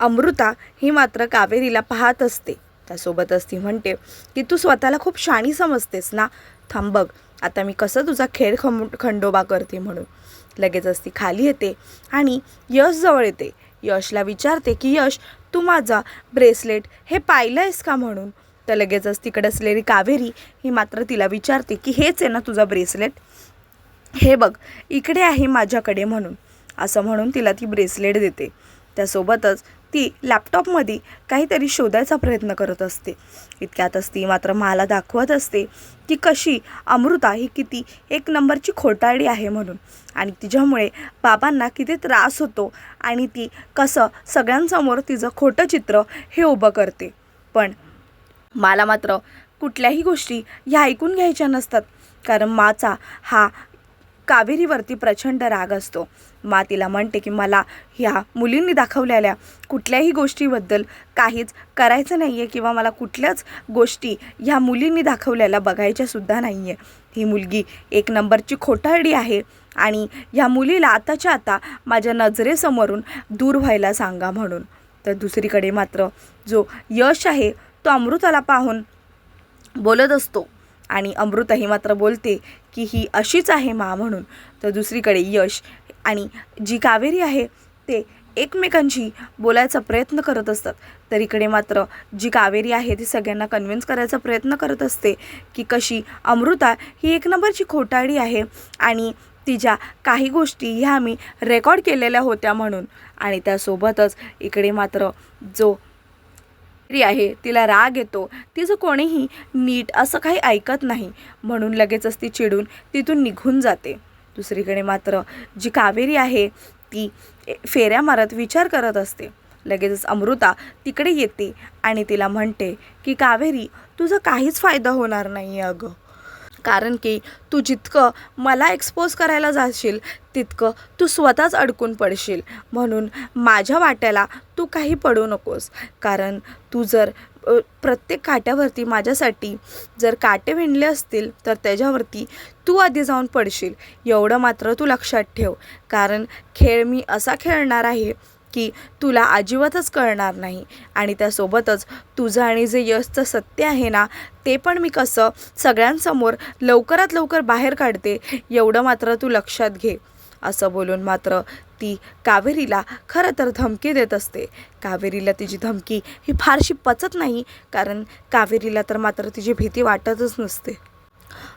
अमृता ही मात्र कावेरीला पाहत असते. त्यासोबतच ती म्हणते की तू स्वतःला खूप शाणी समजतेस ना? थांब बघ आता मी कसं तुझा खेळ खम खंडोबा करते म्हणून. लगेचच ती खाली येते आणि यश जवळ येते. यशला विचारते की यश तू माझा ब्रेसलेट हे पाहिलं आहेस का म्हणून? तर लगेचच तिकडे असलेली कावेरी ही मात्र तिला विचारते की हेच आहे ना तुझा ब्रेसलेट? हे बघ इकडे आहे माझ्याकडे म्हणून. असं म्हणून तिला ती ब्रेसलेट देते. त्यासोबतच ती लॅपटॉपमध्ये काहीतरी शोधायचा प्रयत्न करत असते. इतक्यातच ती मात्र मला दाखवत असते की कशी अमृता ही किती एक नंबरची खोटाडी आहे म्हणून. आणि तिच्यामुळे बाबांना किती त्रास होतो आणि ती कसं सगळ्यांसमोर तिचं खोटं चित्र हे उभं करते. पण मला मात्र कुठल्याही गोष्टी ह्या ऐकून घ्यायच्या नसतात. कारण माचा हा कावेरीवरती प्रचंड राग असतो. मा तिला म्हणते की मला ह्या मुलींनी दाखवलेल्या कुठल्याही गोष्टीबद्दल काहीच करायचं नाही आहे किंवा मला कुठल्याच गोष्टी ह्या मुलींनी दाखवलेल्या बघायच्यासुद्धा नाही आहे ही मुलगी एक नंबरची खोटारडी आहे आणि ह्या मुलीला आताच्या आता माझ्या नजरेसमोरून दूर व्हायला सांगा म्हणून. तर दुसरीकडे मात्र जो यश आहे तो अमृताला पाहून बोलत असतो. आणि अमृताही मात्र बोलते की ही अशीच आहे मा म्हणून. तर दुसरीकडे यश आणि जी कावेरी आहे ते एकमेकांशी बोलायचा प्रयत्न करत असतात. तर इकडे मात्र जी कावेरी आहे ती सगळ्यांना कन्व्हिन्स करायचा प्रयत्न करत असते की कशी अमृता ही एक नंबरची खोटाडी आहे आणि तिच्या काही गोष्टी ह्या आम्ही रेकॉर्ड केलेल्या होत्या म्हणून. आणि त्यासोबतच इकडे मात्र जो स्त्री आहे तिला राग येतो. तिचं कोणीही नीट असं काही ऐकत नाही. म्हणून लगेचच ती चिडून तिथून निघून जाते. दुसरीकडे मात्र जी कावेरी आहे ती फेऱ्या मारत विचार करत असते. लगेचच अमृता तिकडे येते आणि तिला म्हणते की कावेरी तुझा काहीच फायदा होणार नाही आहे अगं. कारण की तू जितकं मला एक्सपोज करायला जाशील तितकं तू स्वतःच अडकून पडशील. म्हणून माझ्या वाट्याला तू काही पडू नकोस. कारण तू जर प्रत्येक काट्यावरती माझ्यासाठी जर काटे विणले असतील तर त्याच्यावरती तू आधी जाऊन पडशील. एवढं मात्र तू लक्षात ठेव. कारण खेळ मी असा खेळणार आहे की तुला अजिबातच कळणार नाही. आणि त्यासोबतच तुझं आणि जे यशचं सत्य आहे ना ते पण मी कसं सगळ्यांसमोर लवकरात लवकर बाहेर काढते एवढं मात्र तू लक्षात घे. असं बोलून मात्र ती कावेरीला खरं तर धमकी देत असते. कावेरीला तिची धमकी ही फारशी पचत नाही कारण कावेरीला तर मात्र तिची भीती वाटतच नसते.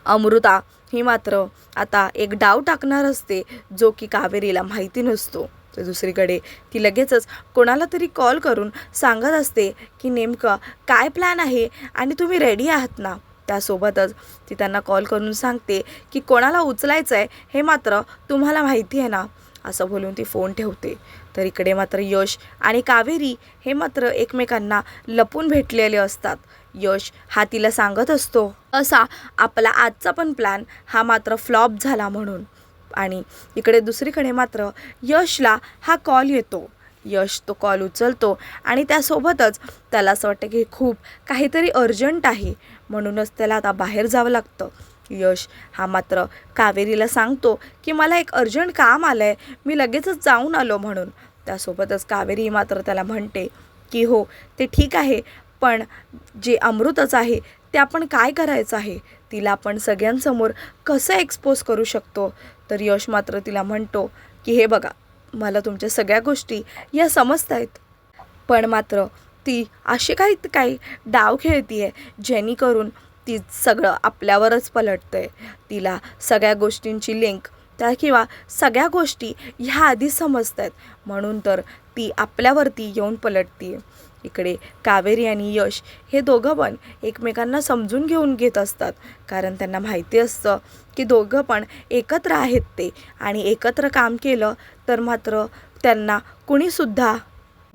अमृता ही मात्र आता एक डाव टाकणार असते जो की कावेरीला माहिती नसतो. तर दुसरीकडे ती लगेचच कोणाला तरी कॉल करून सांगत असते की नेमकं काय प्लॅन आहे आणि तुम्ही रेडी आहात ना? त्यासोबतच ती त्यांना कॉल करून सांगते की कोणाला उचलायचं आहे हे मात्र तुम्हाला माहिती आहे ना? असं बोलून ती फोन ठेवते. तर इकडे मात्र यश आणि कावेरी हे मात्र एकमेकांना लपून भेटलेले असतात. यश हा तिला सांगत असतो असा आपला आजचा पण प्लॅन हा मात्र फ्लॉप झाला म्हणून. आणि इकडे दुसरीकडे मात्र यशला हा कॉल येतो. यश तो कॉल उचलतो आणि त्यासोबतच त्याला असं वाटतं की खूप काहीतरी अर्जंट आहे. म्हणूनच त्याला आता बाहेर जावं लागतं. यश हा मात्र कावेरीला सांगतो की मला एक अर्जंट काम आलं आहे मी लगेचच जाऊन आलो म्हणून. त्यासोबतच कावेरी मात्र त्याला म्हणते की हो ते ठीक आहे पण जे अमृतच आहे ते आपण काय करायचं आहे? तिला आपण सगळ्यांसमोर कसं एक्सपोज करू शकतो? तर यश मात्र तिला म्हणतो की हे बघा मला तुमच्या सगळ्या गोष्टी या समजत आहेत. पण मात्र ती अशी काही काही डाव खेळती आहे जेणेकरून ती सगळं आपल्यावरच पलटतं आहे तिला सगळ्या गोष्टींची लिंक त्या किंवा सगळ्या गोष्टी ह्या आधी समजत आहेत म्हणून तर ती आपल्यावरती येऊन पलटती आहे इकडे कावेरी आणि यश हे दोघं पण एकमेकांना समजून घेऊन घेत असतात. कारण त्यांना माहिती असतं की दोघं पण एकत्र आहेत ते. आणि एकत्र काम केलं तर मात्र त्यांना कुणीसुद्धा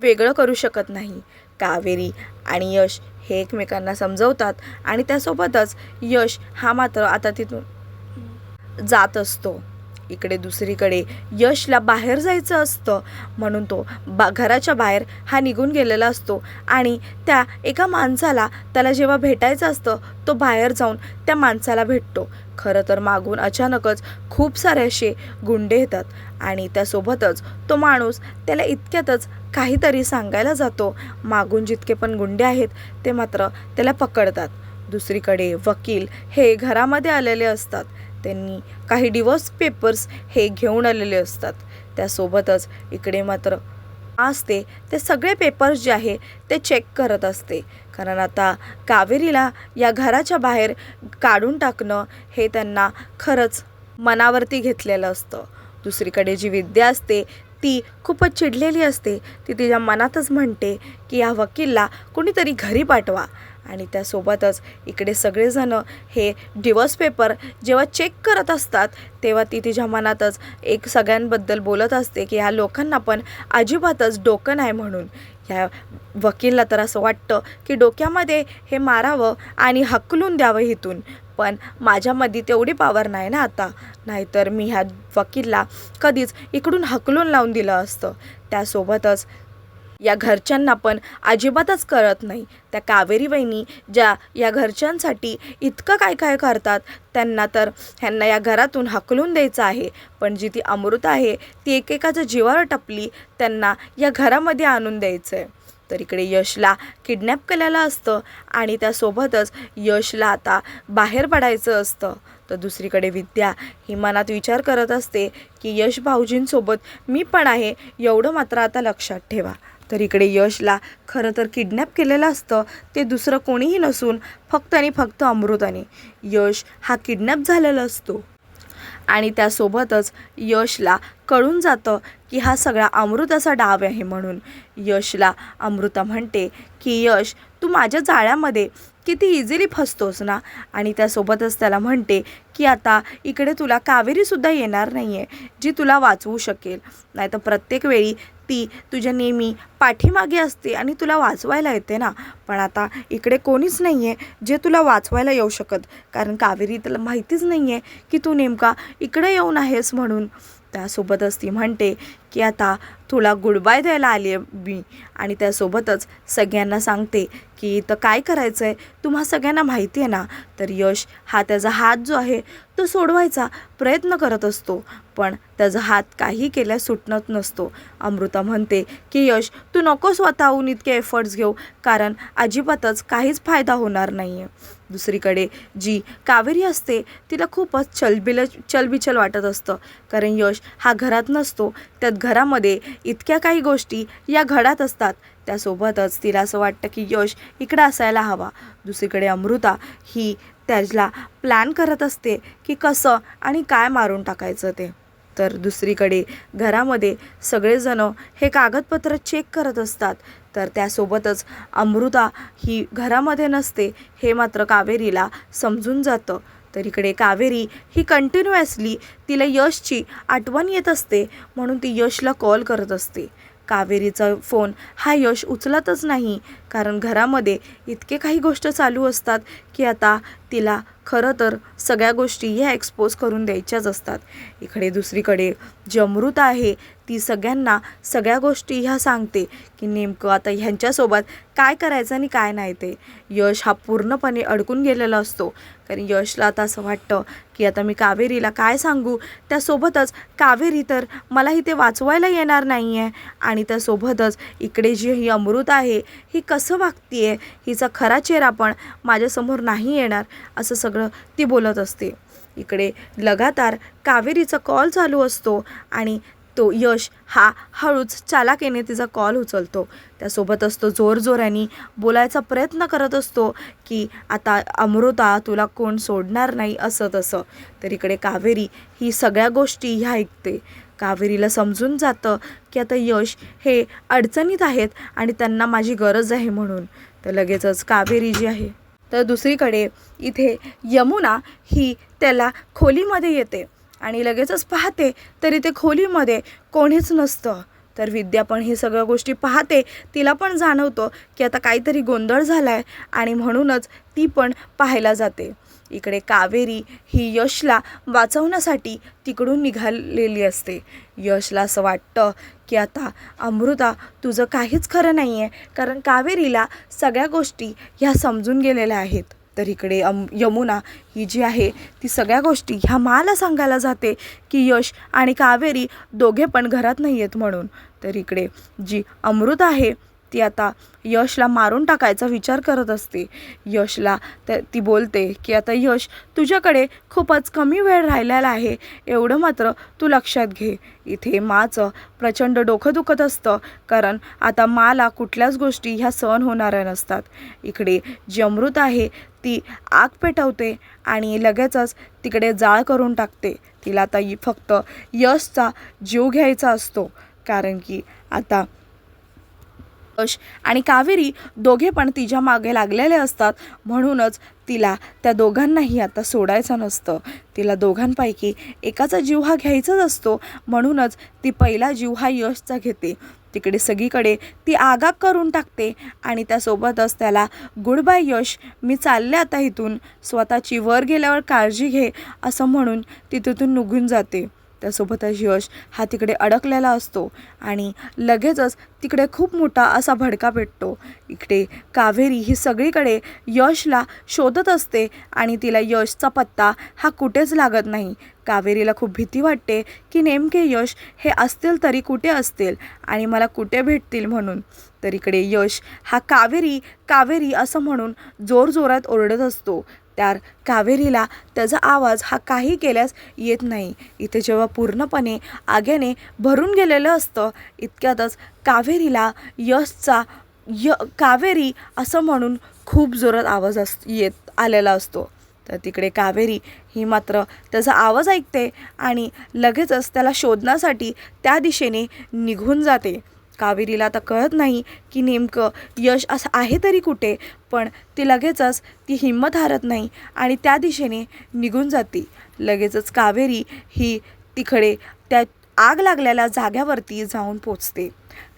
वेगळं करू शकत नाही. कावेरी आणि यश हे एकमेकांना समजवतात आणि त्यासोबतच यश हा मात्र आता तिथून जात असतो. इकडे दुसरीकडे यशला बाहेर जायचं असतं. म्हणून तो बा घराच्या बाहेर हा निघून गेलेला असतो. आणि त्या एका माणसाला त्याला जेव्हा भेटायचं असतं तो बाहेर जाऊन त्या माणसाला भेटतो. खरं तर मागून अचानकच खूप सारे असे गुंडे येतात. आणि त्यासोबतच तो माणूस त्याला इतक्यातच काहीतरी सांगायला जातो. मागून जितके पण गुंडे आहेत ते मात्र त्याला पकडतात. दुसरीकडे वकील हे घरामध्ये आलेले असतात. त्यांनी काही डिवोर्स पेपर्स हे घेऊन आलेले असतात. त्यासोबतच इकडे मात्र असते ते सगळे पेपर्स जे आहे ते चेक करत असते. कारण आता कावेरीला या घराच्या बाहेर काढून टाकणं हे त्यांना खरंच मनावरती घेतलेलं असतं. दुसरीकडे जी विद्या असते ती खूपच चिडलेली असते. ती तिच्या मनातच म्हणते की या वकीलला कुणीतरी घरी पाठवा. आणि त्यासोबतच इकडे सगळेजणं हे डिवोर्स पेपर जेव्हा चेक करत असतात तेव्हा ती तिच्या मनातच एक सगळ्यांबद्दल बोलत असते की ह्या लोकांना पण अजिबातच डोकं नाही म्हणून. ह्या वकीलला तर असं वाटतं की डोक्यामध्ये हे मारावं आणि हकलून द्यावं इथून पण माझ्यामध्ये तेवढी पावर नाही ना आता. नाहीतर मी ह्या वकीलला कधीच इकडून हकलून लावून दिलं असतं. त्यासोबतच या घरच्यांना पण अजिबातच कळत नाही. त्या कावेरी वहिनी ज्या या घरच्यांसाठी इतकं काय काय करतात त्यांना तर ह्यांना या घरातून हकलून द्यायचं आहे. पण जी ती अमृत आहे ती एकेकाच्या जीवावर टपली त्यांना या घरामध्ये आणून द्यायचं आहे तर इकडे यशला किडनॅप केलेलं असतं आणि त्यासोबतच यशला आता बाहेर पडायचं असतं. तर दुसरीकडे विद्या ही मनात विचार करत असते की यश भाऊजींसोबत मी पण आहे एवढं मात्र आता लक्षात ठेवा. तर इकडे यशला खरं तर किडनॅप केलेलं असतं ते दुसरं कोणीही नसून फक्त आणि फक्त अमृताने. यश हा किडनॅप झालेला असतो. आणि त्यासोबतच यशला कळून जातं की हा सगळा अमृताचा डाव आहे म्हणून. यशला अमृता म्हणते की यश तू माझ्या जाळ्यामध्ये किती इझिली फसतोस ना? आणि त्यासोबतच त्याला म्हणते की आता इकडे तुला कावेरीसुद्धा येणार नाही आहे जी तुला वाचवू शकेल. नाही तर प्रत्येक वेळी ती तुझ्या नेहमी पाठीमागे असते आणि तुला वाचवायला येते ना? पण आता इकडे कोणीच नाही आहे जे तुला वाचवायला येऊ शकत कारण कावेरी त्याला माहितीच नाही आहे की तू नेमका इकडे येऊन आहेस म्हणून. त्यासोबतच ती म्हणते की आता तुला गुड बाय द्यायला आली आहे मी. आणि त्यासोबतच सगळ्यांना सांगते की इथं काय करायचं आहे तुम्हा सगळ्यांना माहिती आहे ना. तर यश हा त्याचा हात जो आहे तो सोडवायचा प्रयत्न करत असतो. पण त्याचा हात काही केल्यास सुटणत नसतो. अमृता म्हणते की यश तू नको स्वतःहून इतके एफर्ट्स घेऊ. कारण अजिबातच काहीच फायदा होणार नाही आहे दुसरीकडे जी कावेरी असते तिला खूपच चलबिल चलबिचल वाटत असतं. कारण यश हा घरात नसतो. त्यात घरामध्ये इतक्या काही गोष्टी या घडात असतात. त्यासोबतच तिला असं वाटतं की यश इकडं असायला हवा. दुसरीकडे अमृता ही त्याला प्लॅन करत असते की कसं आणि काय मारून टाकायचं ते. तर दुसरीकडे घरामध्ये सगळेजणं हे कागदपत्र चेक करत असतात. तर त्यासोबतच अमृता ही घरामध्ये नसते हे मात्र कावेरीला समजून जातं. तर इकडे कावेरी ही कंटिन्युअसली तिला यशची आठवण येत असते म्हणून ती यशला कॉल करत असते. कावेरीचा फोन हा यश उचलतच नाही कारण घरामध्ये इतके काही गोष्ट चालू असतात की आता तिला खरं तर सगळ्या गोष्टी ह्या एक्सपोज करून द्यायच्याच असतात. इकडे दुसरीकडे जी अमृता आहे ती सगळ्यांना सगळ्या गोष्टी ह्या सांगते की नेमकं आता ह्यांच्यासोबत काय करायचं आणि काय नाही ते. यश हा पूर्णपणे अडकून गेलेला असतो. कारण यशला आता असं वाटतं की आता मी कावेरीला काय सांगू? त्यासोबतच कावेरी तर मला इथे वाचवायला येणार नाही आहे आणि त्यासोबतच इकडे जी ही अमृत आहे ही कसं वागती आहे हिचा खरा चेहरा पण माझ्यासमोर नाही येणार असं सगळं ती बोलत असते. इकडे लगातार कावेरीचा कॉल चालू असतो आणि तो यश हा हळूच चालाकीने तिचा कॉल उचलतो. त्यासोबतच तो जोरजोराने बोलायचा प्रयत्न करत असतो की आता अमृता तुला कोण सोडणार नाही? असं तसं. तर इकडे कावेरी ही सगळ्या गोष्टी ह्या ऐकते. कावेरीला समजून जातं की आता यश हे अडचणीत आहेत आणि त्यांना माझी गरज आहे म्हणून. तर लगेचच कावेरी जी आहे तर दुसरीकडे इथे यमुना ही त्याला खोलीमध्ये येते. आणि लगेचच पाहते तरी ते खोलीमध्ये कोणीच नसतं. तर विद्या पण ही सगळ्या गोष्टी पाहते. तिला पण जाणवतं की आता काहीतरी गोंधळ झाला आहे आणि म्हणूनच ती पण पाहायला जाते. इकडे कावेरी ही यशला वाचवण्यासाठी तिकडून निघालेली असते. यशला असं वाटतं की आता अमृता तुझं काहीच खरं नाही आहे कारण कावेरीला सगळ्या गोष्टी ह्या समजून गेलेल्या आहेत. तर इकडे अम यमुना ही जी आहे ती सगळ्या गोष्टी ह्या माला सांगायला जाते की यश आणि कावेरी दोघे पण घरात नाही आहेत म्हणून. तर इकडे जी अमृत आहे ती आता यशला मारून टाकायचा विचार करत असते. यशला तर ती बोलते की आता यश तुझ्याकडे खूपच कमी वेळ राहिलेला आहे. एवढं मात्र तू लक्षात घे. इथे माचं प्रचंड डोकं दुखत असतं कारण आता माला कुठल्याच गोष्टी ह्या सहन होणाऱ्या नसतात. इकडे जी अमृत आहे ती आग पेटवते आणि लगेचच तिकडे जाळ करून टाकते. तिला आता फक्त यशचा जीव घ्यायचा असतो. कारण की आता यश आणि कावेरी दोघे पण तिच्यामागे लागलेले असतात. म्हणूनच तिला त्या दोघांनाही आता सोडायचं नसतं. तिला दोघांपैकी एकाचा जीव हा घ्यायचाच असतो. म्हणूनच ती पहिला जीव हा यशचा घेते. तिकडे सगळीकडे ती आगाग करून टाकते आणि त्यासोबतच त्याला गुड बाय यश मी चालले आता इथून. स्वतःची वर गेल्यावर काळजी घे असं म्हणून ती तिथून निघून जाते. त्यासोबतच यश हा तिकडे अडकलेला असतो. आणि लगेचच तिकडे खूप मोठा असा भडका पेटतो. इकडे कावेरी ही सगळीकडे यशला शोधत असते आणि तिला यशचा पत्ता हा कुठेच लागत नाही. कावेरीला खूप भीती वाटते की नेमके यश हे असतील तरी कुठे असतील आणि मला कुठे भेटतील म्हणून. तर इकडे यश हा कावेरी कावेरी असं म्हणून जोरजोरात ओरडत असतो. त्या कावेरीला त्याचा आवाज हा काही केल्यास येत नाही. इथे जेव्हा पूर्णपणे आगेने भरून गेलेलं असतं इतक्यातच कावेरीला यशचा य कावेरी असं म्हणून खूप जोरात आवाज अस येत आलेला असतो. तर तिकडे कावेरी ही मात्र त्याचा आवाज ऐकते आणि लगेचच त्याला शोधण्यासाठी त्या दिशेने निघून जाते. कावेरीला आता कळत नाही की नेमकं यश असं आहे तरी कुठे पण ती लगेचच ती हिंमत हारत नाही आणि त्या दिशेने निघून जाते. लगेचच कावेरी ही तिकडे त्या आग लागलेल्या जाग्यावरती जाऊन पोचते.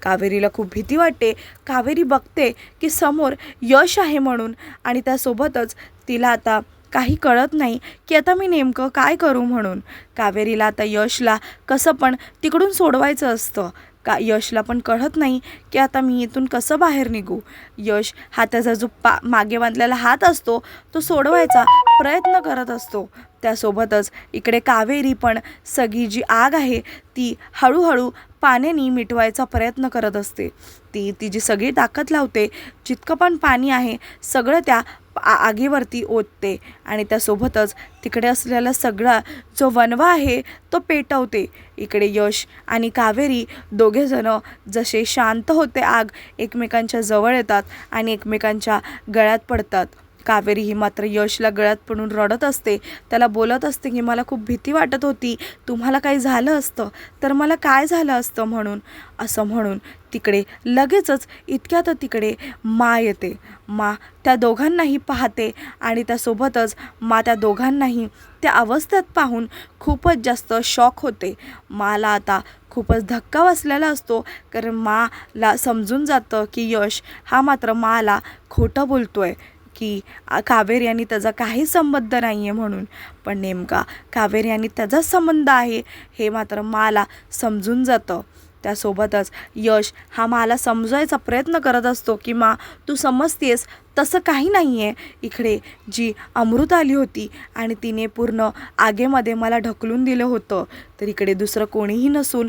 कावेरीला खूप भीती वाटते. कावेरी बघते की समोर यश आहे म्हणून आणि त्यासोबतच तिला आता काही कळत नाही की आता मी नेमकं काय करू म्हणून. कावेरीला आता यशला कसं पण तिकडून सोडवायचं असतं. का यशला पण कळत नाही की आता मी इथून कसं बाहेर निघू? यश हा त्याचा जो पा मागे बांधलेला हात असतो तो सोडवायचा प्रयत्न करत असतो. त्यासोबतच इकडे कावेरी पण सगळी जी आग आहे ती हळूहळू पाण्याने मिटवायचा प्रयत्न करत असते. ती तिची सगळी ताकद लावते जितकं पण पाणी आहे सगळं त्या आ- आगीवरती ओतते आणि त्यासोबतच तिकडे असलेला सगळा जो वनवा आहे तो पेटवते. इकडे यश आणि कावेरी दोघेजणं जसे शांत होते आग एकमेकांच्या जवळ येतात आणि एकमेकांच्या गळ्यात पडतात. कावेरी ही मात्र यशला गळ्यात पडून रडत असते. त्याला बोलत असते की मला खूप भीती वाटत होती. तुम्हाला काही झालं असतं? तर मला काय झालं असतं म्हणून? असं म्हणून तिकडे लगेचच इतक्यात तिकडे मा येते. मा त्या दोघांनाही पाहते आणि त्यासोबतच मा त्या दोघांनाही त्या अवस्थेत पाहून खूपच जास्त शॉक होते. माला आता खूपच धक्का बसलेला असतो कारण माला समजून जातं की यश हा मात्र माला खोटं बोलतो आहे की आ- कावेरी आणि त्याचा काही संबंध नाही आहे म्हणून. पण नेमका कावेरी आणि त्याचा संबंध आहे हे मात्र मला समजून जातं. त्यासोबतच यश हा मला समजायचा प्रयत्न करत असतो की मा तू समजतेस तसं काही नाही आहे इकडे जी अमृत आली होती आणि तिने पूर्ण आगेमध्ये मला ढकलून दिलं होतं. तर इकडे दुसरं कोणीही नसून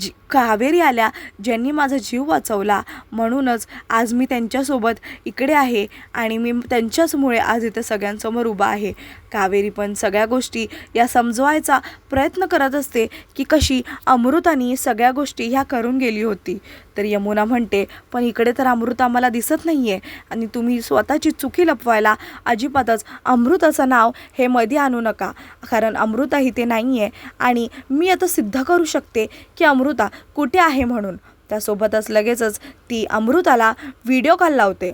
जी कावेरी आल्या ज्यांनी माझा जीव वाचवला. म्हणूनच आज मी त्यांच्यासोबत इकडे आहे आणि मी त्यांच्याचमुळे आज इथे सगळ्यांसमोर उभा आहे. कावेरी पण सगळ्या गोष्टी या समजवायचा प्रयत्न करत असते की कशी अमृतानी सगळ्या गोष्टी ह्या करून गेली होती. तर यमुना म्हणते पण इकडे तर अमृत आम्हाला दिसत नाही आहे आणि तुम्ही स्वतःची चुकी लपवायला अजिबातच अमृताचं नाव हे मध्ये आणू नका. कारण अमृता ही ते नाही आहे आणि मी आता सिद्ध करू शकते की अमृता कुठे आहे म्हणून. त्यासोबतच लगेचच ती अमृताला व्हिडिओ कॉल लावते.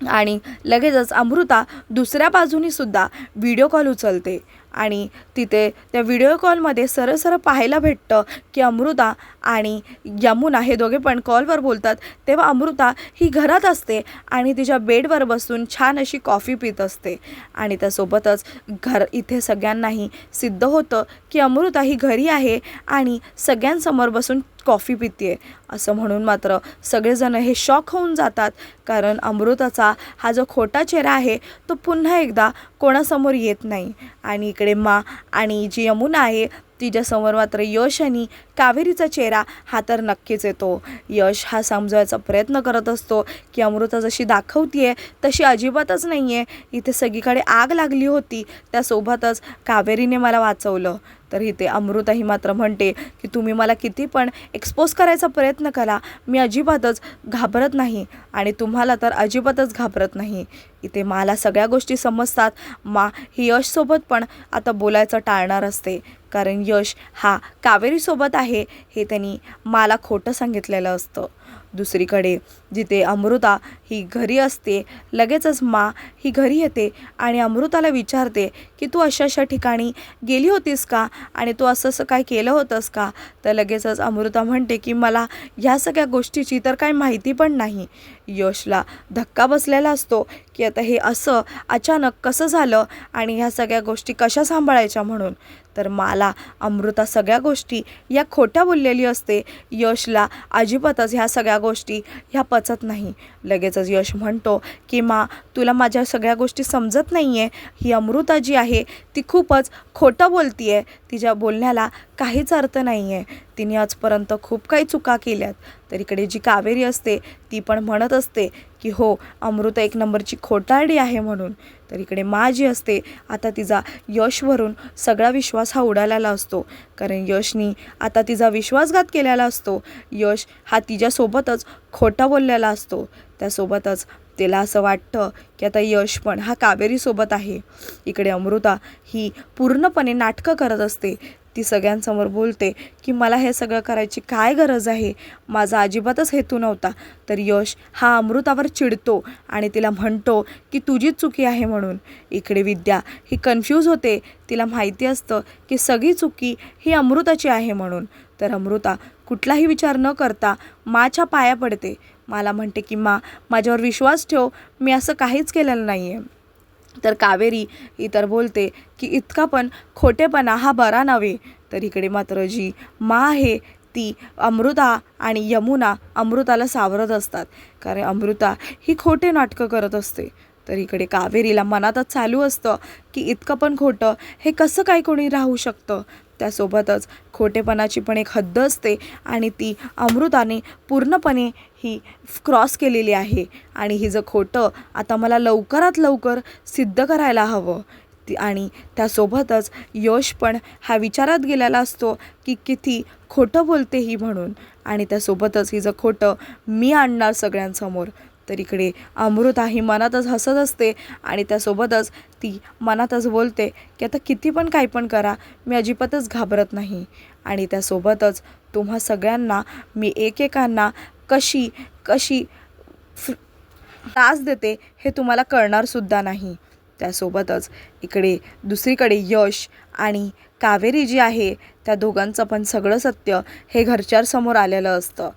आणि लगेचच अमृता दुसऱ्या बाजूनीसुद्धा व्हिडिओ कॉल उचलते. आणि तिथे त्या व्हिडिओ कॉलमध्ये सरळ सरळ पाहायला भेटतं की अमृता आणि यमुना हे दोघे पण कॉलवर बोलतात. तेव्हा अमृता ही घरात असते आणि तिच्या बेडवर बसून छान अशी कॉफी पित असते. आणि त्यासोबतच घर इथे सगळ्यांनाही सिद्ध होतं की अमृता ही घरी आहे आणि सगळ्यांसमोर बसून कॉफी पिते असं म्हणून मात्र सगळेजण हे शॉक होऊन जातात. कारण अमृताचा हा जो खोटा चेहरा आहे तो पुन्हा एकदा कोणासमोर येत नाही. आणि इकडे मा आणि जी यमुना आहे तिच्यासमोर मात्र यश आणि कावेरीचा चेहरा हा तर नक्कीच येतो. यश हा समजवायचा प्रयत्न करत असतो की अमृता जशी दाखवतीये तशी अजिबातच नाही आहे इथे सगळीकडे आग लागली होती त्यासोबतच कावेरीने मला वाचवलं. तर इथे अमृताही मात्र म्हणते की तुम्ही मला किती पण एक्सपोज करायचा प्रयत्न करा मी अजिबातच घाबरत नाही आणि तुम्हाला तर अजिबातच घाबरत नाही. इथे मला सगळ्या गोष्टी समजतात. मा ही यशसोबत पण आता बोलायचं टाळणार असते. कारण यश हा कावेरीसोबत आहे हे त्यांनी मला खोटं सांगितलेलं असतं. दुसरीकडे जिथे अमृता ही घरी असते लगेचच मा ही घरी येते आणि अमृताला विचारते की तू अशा अशा ठिकाणी गेली होतीस का? आणि तू असं असं काय केलं होतंस का? तर लगेचच अमृता म्हणते की मला ह्या सगळ्या गोष्टीची तर काही माहिती पण नाही. यशला धक्का बसलेला असतो की आता हे असं अचानक कसं झालं आणि ह्या सगळ्या गोष्टी कशा सांभाळायच्या म्हणून? तर मला अमृता सगळ्या गोष्टी या खोट्या बोललेली असते. यशला अजिबातच ह्या सगळ्या गोष्टी ह्या पचत नाही. लगेचच यश म्हणतो की मा तुला माझ्या सगळ्या गोष्टी समजत नाही आहे ही अमृता जी आहे ती खूपच खोटं बोलती आहे तिच्या बोलण्याला काहीच अर्थ नाही आहे तिने आजपर्यंत खूप काही चुका केल्यात. तर इकडे जी कावेरी असते ती पण म्हणत असते की हो अमृता एक नंबरची खोटारडी आहे म्हणून. तर इकडे मा जी असते आता तिचा यशवरून सगळा विश्वास हा उडालेला असतो. कारण यशनी आता तिचा विश्वासघात केलेला असतो. यश हा तिच्यासोबतच खोटा बोललेला असतो. त्यासोबतच तिला असं वाटतं की आता यश पण हा कावेरीसोबत आहे. इकडे अमृता ही पूर्णपणे नाटकं करत असते. ती सगळ्यांसमोर बोलते की मला हे सगळं करायची काय गरज आहे? माझा अजिबातच हेतू नव्हता. तर यश हा अमृतावर चिडतो आणि तिला म्हणतो की तुझीच चुकी आहे म्हणून. इकडे विद्या ही कन्फ्यूज होते. तिला माहिती असतं की सगळी चुकी ही अमृताची आहे म्हणून. तर अमृता कुठलाही विचार न करता माच्या पाया पडते. मला म्हणते की मा माझ्यावर विश्वास ठेव. मी असं काहीच केलेलं नाही आहे तर कावेरी इतर बोलते की इतका पण खोटेपणा हा बरा नव्हे. तर इकडे मात्र जी मा आहे ती अमृता आणि यमुना अमृताला सावरत असतात. कारण अमृता ही खोटे नाटकं करत असते. तर इकडे कावेरीला मनातच चालू असतं की इतकं पण खोटं. हे कसं काय कोणी राहू शकतं? त्यासोबतच खोटेपणाची पण एक हद्द असते आणि ती अमृताने पूर्णपणे ही क्रॉस केलेली आहे. आणि हिचं खोटं आता मला लवकरात लवकर सिद्ध करायला हवं. ती आणि त्यासोबतच यश पण हा विचारात गेलेला असतो की किती खोटं बोलते ही म्हणून. आणि त्यासोबतच हिचं खोटं मी आणणार सगळ्यांसमोर तर इकडे अमृता ही मनातच हसत असते आणि त्यासोबतच ती मनातच बोलते की आता किती पण काही पण करा मी अजिबातच घाबरत नाही. आणि त्यासोबतच तुम्हा सगळ्यांना मी एकेकांना कशी कशी त्रास देते हे तुम्हाला कळणारसुद्धा नाही. त्यासोबतच इकडे दुसरीकडे यश आणि कावेरी जी आहे त्या दोघांचं पण सगळं सत्य हे घरच्यांसमोर आलेलं असतं.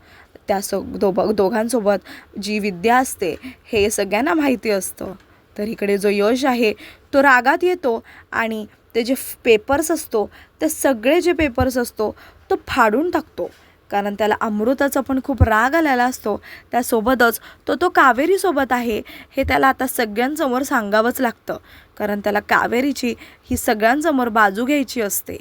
त्या सो दो दोघांसोबत जी विद्या असते हे सगळ्यांना माहिती असतं. तर इकडे जो यश आहे तो रागात येतो आणि ते जे पेपर्स असतो ते सगळे जे पेपर्स असतो तो फाडून टाकतो. कारण त्याला अमृताचा पण खूप राग आलेला असतो. त्यासोबतच तो तो कावेरीसोबत आहे हे त्याला आता सगळ्यांसमोर सांगावंच लागतं. कारण त्याला कावेरीची ही सगळ्यांसमोर बाजू घ्यायची असते.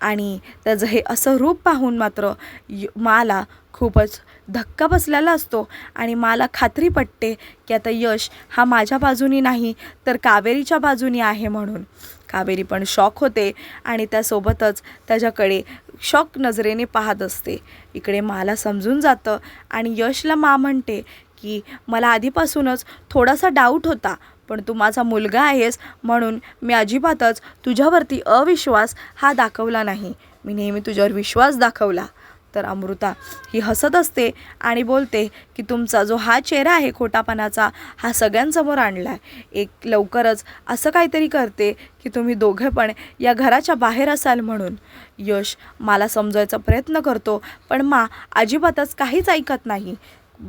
आणि त्याचं हे असं रूप पाहून मात्र य खूपच धक्का बसलेला असतो. आणि मला खात्री पटते की आता यश हा माझ्या बाजूनी नाही तर कावेरीच्या बाजूनी आहे म्हणून. कावेरी पण शॉक होते आणि त्यासोबतच त्याच्याकडे शॉक नजरेने पाहत असते. इकडे मला समजून जातं आणि यशला मा म्हणते की मला आधीपासूनच थोडासा डाऊट होता पण तू माझा मुलगा आहेस म्हणून मी अजिबातच तुझ्यावरती अविश्वास हा दाखवला नाही. मी नेहमी तुझ्यावर विश्वास दाखवला. तर अमृता ही हसत असते आणि बोलते की तुमचा जो हा चेहरा आहे खोटापणाचा हा सगळ्यांसमोर आणला आहे एक लवकरच असं काहीतरी करते की तुम्ही दोघे पण या घराच्या बाहेर असाल म्हणून. यश मला समजायचा प्रयत्न करतो पण मा अजिबातच काहीच ऐकत नाही.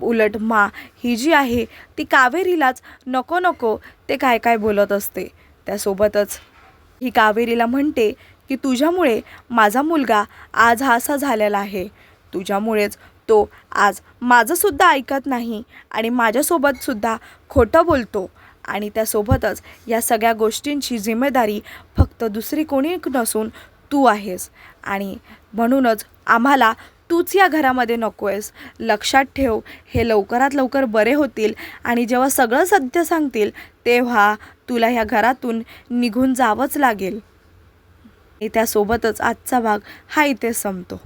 उलट मा ही जी आहे ती कावेरीलाच नको नको ते काय काय बोलत असते. त्यासोबतच ही कावेरीला म्हणते की तुझ्यामुळे माझा मुलगा आज हा असा झालेला आहे. तुझ्यामुळेच तो आज माझंसुद्धा ऐकत नाही आणि माझ्यासोबतसुद्धा खोटं बोलतो. आणि त्यासोबतच या सगळ्या गोष्टींची जिम्मेदारी फक्त दुसरी कोणी नसून तू आहेस. आणि म्हणूनच आम्हाला तूच या घरामध्ये नको आहेस लक्षात ठेव हे लवकरात लवकर बरे होतील आणि जेव्हा सगळं सत्य सांगतील तेव्हा तुला ह्या घरातून निघून जावंच लागेल. त्यासोबतच आजचा भाग हा इथे संपतो.